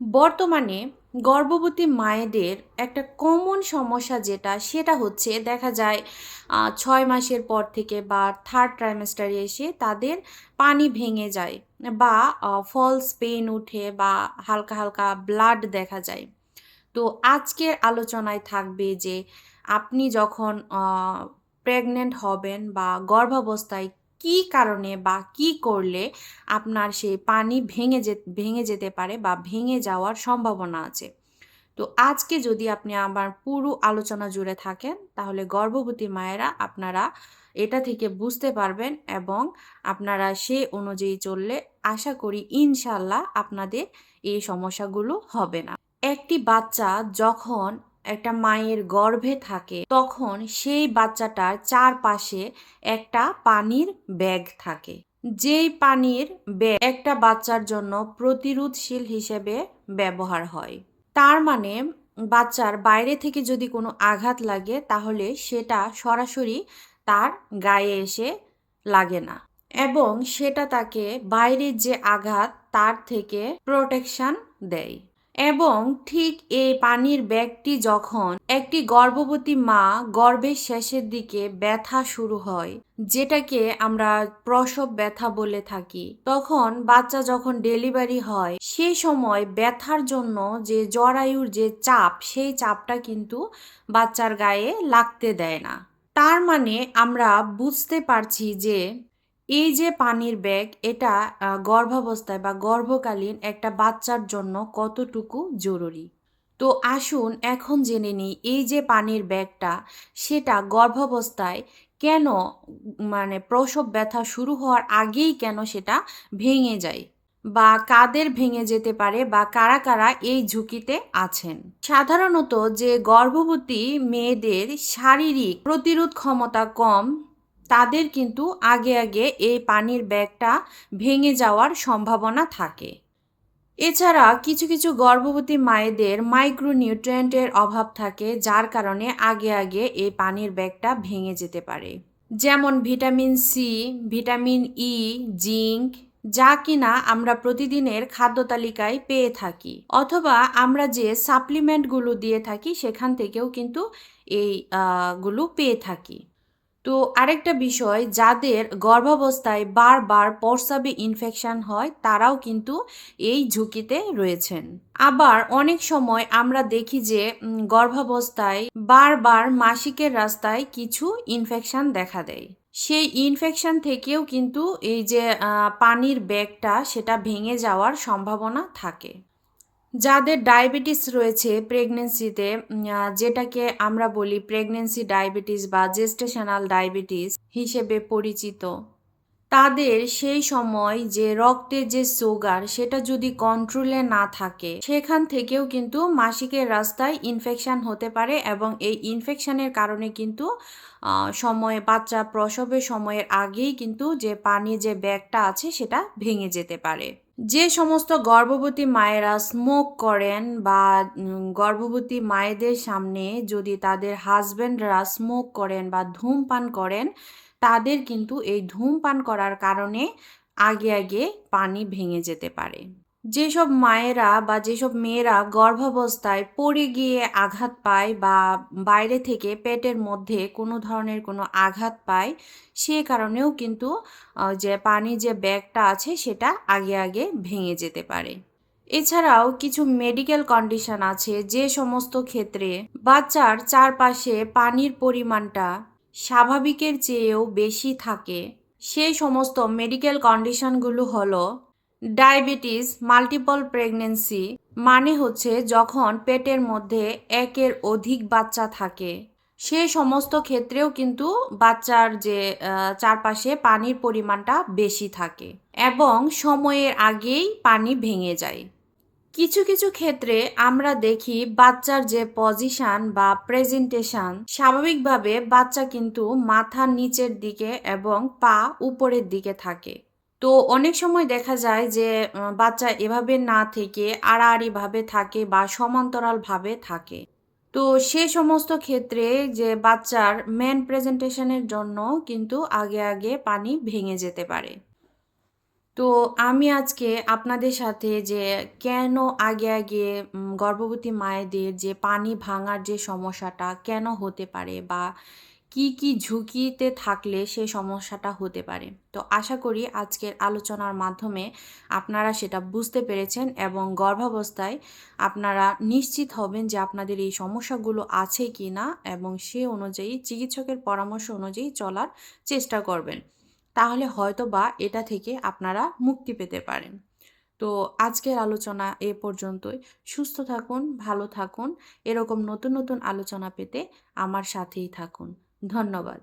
বর্তমানে গর্ভবতী মায়েদের একটা কমন সমস্যা যেটা, সেটা হচ্ছে দেখা যায় ছয় মাসের পর থেকে বা থার্ড ট্রাইমেস্টারে এসে তাদের পানি ভেঙে যায় বা ফলস পেন উঠে বা হালকা হালকা ব্লাড দেখা যায়। তো আজকের আলোচনায় থাকবে যে আপনি যখন প্রেগনেন্ট হবেন বা গর্ভাবস্থায় কী কারণে বা কি করলে আপনার সেই পানি ভেঙে যে, ভেঙে যেতে পারে বা ভেঙে যাওয়ার সম্ভাবনা আছে? তো আজকে যদি আপনি আমার পুরো আলোচনা জুড়ে থাকেন, তাহলে গর্ভবতী মায়েরা আপনারা এটা থেকে বুঝতে পারবেন এবং আপনারা সে অনুযায়ী চললে আশা করি ইনশাল্লাহ আপনাদের এই সমস্যাগুলো হবে না। একটি বাচ্চা যখন একটা মায়ের গর্ভে থাকে, তখন সেই বাচ্চাটার চারপাশে একটা পানির ব্যাগ থাকে। যেই পানির ব্যাগ একটা বাচ্চার জন্য প্রতিরোধশীল হিসেবে ব্যবহার হয়। তার মানে বাচ্চার বাইরে থেকে যদি কোনো আঘাত লাগে, তাহলে সেটা সরাসরি তার গায়ে এসে লাগে না এবং সেটা তাকে বাইরের যে আঘাত, তার থেকে প্রোটেকশন দেয়। এবং ঠিক এই পানির ব্যাগটি যখন একটি গর্ভবতী মা গর্ভের শেষের দিকে ব্যথা শুরু হয়, যেটাকে আমরা প্রসব ব্যথা বলে থাকি, তখন বাচ্চা যখন ডেলিভারি হয়, সেই সময় ব্যথার জন্য যে জরায়ুর যে চাপ, সেই চাপটা কিন্তু বাচ্চার গায়ে লাগতে দেয় না। তার মানে আমরা বুঝতে পারছি যে এই যে পানির ব্যাগ, এটা গর্ভাবস্থায় বা গর্ভকালীন একটা বাচ্চার জন্য কতটুকু জরুরি? তো আসুন এখন জেনে নিই, এই যে পানির ব্যাগটা, সেটা গর্ভাবস্থায় কেন মানে প্রসব ব্যথা শুরু হওয়ার আগেই কেন সেটা ভেঙে যায়? বা কাদের ভেঙে যেতে পারে বা কারা কারা এই ঝুঁকিতে আছেন? সাধারণত যে গর্ভবতী মেয়েদের শারীরিক প্রতিরোধ ক্ষমতা কম তাদের কিন্তু আগে আগে এই পানির ব্যাগটা ভেঙে যাওয়ার সম্ভাবনা থাকে। এছাড়া কিছু কিছু গর্ভবতী মায়েদের মাইক্রোনিউট্রিয়েন্টের অভাব থাকে, যার কারণে আগে আগে এই পানির ব্যাগটা ভেঙে যেতে পারে। যেমন vitamin C vitamin E zinc, যা কিনা আমরা প্রতিদিনের খাদ্য তালিকায় পেয়ে থাকি। অথবা আমরা যে সাপ্লিমেন্টগুলো দিয়ে থাকি, সেখান থেকেও কিন্তু এই গুলো পেয়ে থাকি। তো আরেকটা বিষয়, যাদের গর্ভাবস্থায় বারবার প্রস্রাবে ইনফেকশন হয়, তারাও কিন্তু এই ঝুঁকিতে রয়েছেন। আবার অনেক সময় আমরা দেখি যে গর্ভাবস্থায় বারবার মাসিকের রাস্তায় কিছু ইনফেকশন দেখা দেয়। সেই ইনফেকশন থেকেও কিন্তু এই যে পানির ব্যাগটা, সেটা ভেঙে যাওয়ার সম্ভাবনা থাকে। যাদের ডায়াবেটিস রয়েছে প্রেগনেন্সিতে যেটাকে আমরা বলি প্রেগনেন্সি ডায়াবেটিস বা জেস্টেশনাল ডায়াবেটিস হিসেবে পরিচিত, তাদের সেই সময় যে রক্তের যে সুগার সেটা যদি কন্ট্রোলে না থাকে, সেখান থেকেও কিন্তু মাসিকের রাস্তায় ইনফেকশান হতে পারে এবং এই ইনফেকশনের কারণে কিন্তু সময়ে, বাচ্চা প্রসবের সময়ের আগেই কিন্তু যে পানি যে ব্যাগটা আছে সেটা ভেঙে যেতে পারে। যে সমস্ত গর্ভবতী মায়েরা স্মোক করেন বা গর্ভবতী মায়েদের সামনে যদি তাদের হাজব্যান্ডরা স্মোক করেন বা ধূমপান করেন, তাদের কিন্তু এই ধূমপান করার কারণে আগে আগে পানি ভেঙে যেতে পারে। যেসব মায়েরা বা যেসব মেয়েরা গর্ভাবস্থায় পড়ে গিয়ে আঘাত পায় বা বাইরে থেকে পেটের মধ্যে কোনো ধরনের কোনো আঘাত পায়, সে কারণেও কিন্তু যে পানি যে ব্যাগটা আছে সেটা আগে আগে ভেঙে যেতে পারে। এছাড়াও কিছু মেডিকেল কন্ডিশন আছে যে সমস্ত ক্ষেত্রে বাচ্চার চারপাশে পানির পরিমাণটা স্বাভাবিকের চেয়েও বেশি থাকে। সেই সমস্ত মেডিকেল কন্ডিশনগুলো হলো ডায়াবেটিস মাল্টিপল প্রেগনেন্সি মানে হচ্ছে যখন পেটের মধ্যে একের অধিক বাচ্চা থাকে। সে সমস্ত ক্ষেত্রেও কিন্তু বাচ্চার যে চারপাশে পানির পরিমাণটা বেশি থাকে এবং সময়ের আগেই পানি ভেঙে যায়। কিছু কিছু ক্ষেত্রে আমরা দেখি বাচ্চার যে পজিশন বা প্রেজেন্টেশন স্বাভাবিকভাবে বাচ্চা কিন্তু মাথার নিচের দিকে এবং পা উপরের দিকে থাকে। তো অনেক সময় দেখা যায় যে বাচ্চা এভাবে না থেকে আড়াআড়িভাবে থাকে বা সমান্তরালভাবে থাকে। তো সে সমস্ত ক্ষেত্রে যে বাচ্চার মেন প্রেজেন্টেশনের জন্য কিন্তু আগে আগে পানি ভেঙে যেতে পারে। তো আমি আজকে আপনাদের সাথে যে কেন আগে আগে গর্ভবতী মায়েদের যে পানি ভাঙার যে সমস্যাটা কেন হতে পারে বা কি কি ঝুঁকিতে থাকলে সে সমস্যাটা হতে পারে। তো আশা করি আজকের আলোচনার মাধ্যমে আপনারা সেটা বুঝতে পেরেছেন এবং গর্ভাবস্থায় আপনারা নিশ্চিত হবেন যে আপনাদের এই সমস্যাগুলো আছে কি না এবং সে অনুযায়ী চিকিৎসকের পরামর্শ অনুযায়ী চলার চেষ্টা করবেন। তাহলে হয়তো বা এটা থেকে আপনারা মুক্তি পেতে পারেন। তো আজকের আলোচনা এ পর্যন্তই। সুস্থ থাকুন, ভালো থাকুন। এরকম নতুন নতুন আলোচনা পেতে আমার সাথেই থাকুন। ধন্যবাদ।